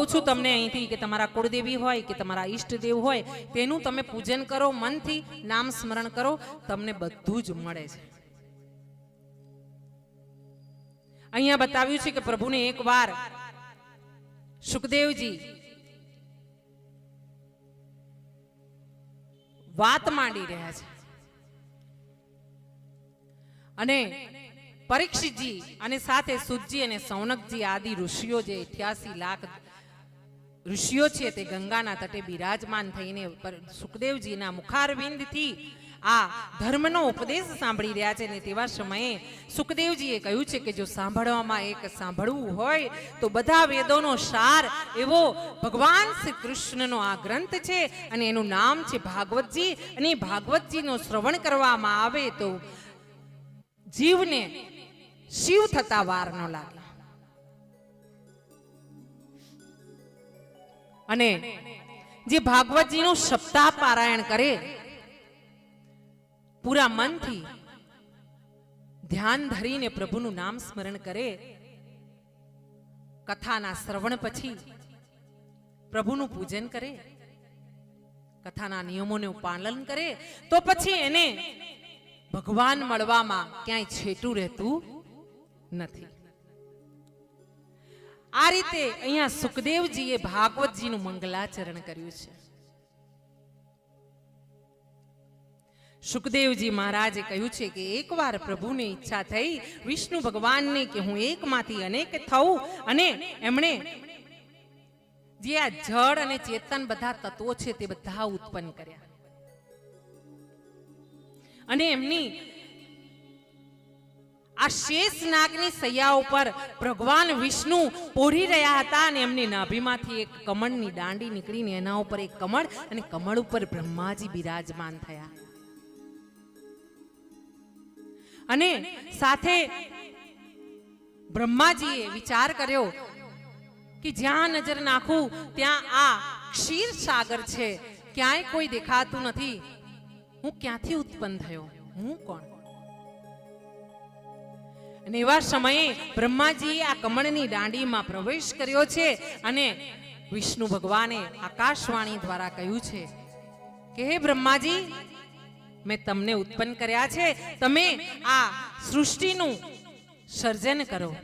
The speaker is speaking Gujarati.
કહું છું તમને અહીંથી કે તમારા કુળદેવી હોય કે તમારા ઈષ્ટદેવ હોય, તેનું તમે પૂજન કરો, મનથી નામ સ્મરણ કરો, તમને બધું જ મળે છે. અહીંયા બતાવ્યું છે કે પ્રભુને એકવાર સુખદેવજી વાત માંડી રહ્યા છે. અને પરીક્ષિતજી અને સાથે સુજી અને સૌનકજી આદિ ઋષિઓ જે 88 લાખ ઋષિઓ છે તે ગંગાના તટે બિરાજમાન થઈને સુખદેવજીના મુખારવિંદથી આ ધર્મનો ઉપદેશ સાંભળી રહ્યા છે ને તેવા સમયે સુખદેવજીએ કહ્યું છે કે જો સાંભળવામાં એક સાંભળવું હોય તો બધા વેદોનો સાર એવો ભગવાન શ્રી કૃષ્ણનો આ ગ્રંથ છે અને એનું નામ છે ભાગવતજી અને ભાગવતજીનો શ્રવણ કરવામાં આવે તો જીવને શિવ થતા વાર ન લાગે. અને જે ભાગવતજીનું સપ્તાહ પારાયણ કરે, પૂરા મનથી ધ્યાન ધરીને પ્રભુનું નામ સ્મરણ કરે, કથાના શ્રવણ પછી પ્રભુનું પૂજન કરે, કથાના નિયમોનું પાલન કરે, તો પછી એને ભગવાન મળવામાં ક્યાંય છેટું રહેતું નથી. આ રીતે અહીંયા સુખદેવજીએ ભાગવતજીનું મંગલાચરણ કર્યું છે. સુખદેવજી મહારાજે કહ્યું છે કે એકવાર પ્રભુને ઈચ્છા થઈ, વિષ્ણુ ભગવાનને કે હું એકમાંથી અનેક થઉં અને એમણે જે આ જળ અને ચેતન બધા તત્વો છે તે બધા ઉત્પન્ન કર્યા. અને એમની આ શેષ નાગની સૈયા ઉપર ભગવાન વિષ્ણુ પોઢી રહ્યા હતા અને એમની નાભીમાંથી એક કમળની દાંડી નીકળીને એના ઉપર એક કમળ અને કમળ ઉપર બ્રહ્માજી બિરાજમાન થયા. અને સાથે બ્રહ્માજીએ વિચાર કર્યો કે જ્યાં નજર નાખું ત્યાં આ ક્ષીર સાગર છે. ક્યાંય કોઈ દેખાતું નથી. હું ક્યાંથી ઉત્પન્ન થયો? હું કોણ? અને એવા સમયે બ્રહ્માજીએ આ કમળની દાંડીમાં પ્રવેશ કર્યો છે અને વિષ્ણુ ભગવાને આકાશવાણી દ્વારા કહ્યું છે કે, હે બ્રહ્માજી, મેં તમને ઉત્પન્ન કર્યા છે. તમે આ સૃષ્ટિનું સર્જન કરો.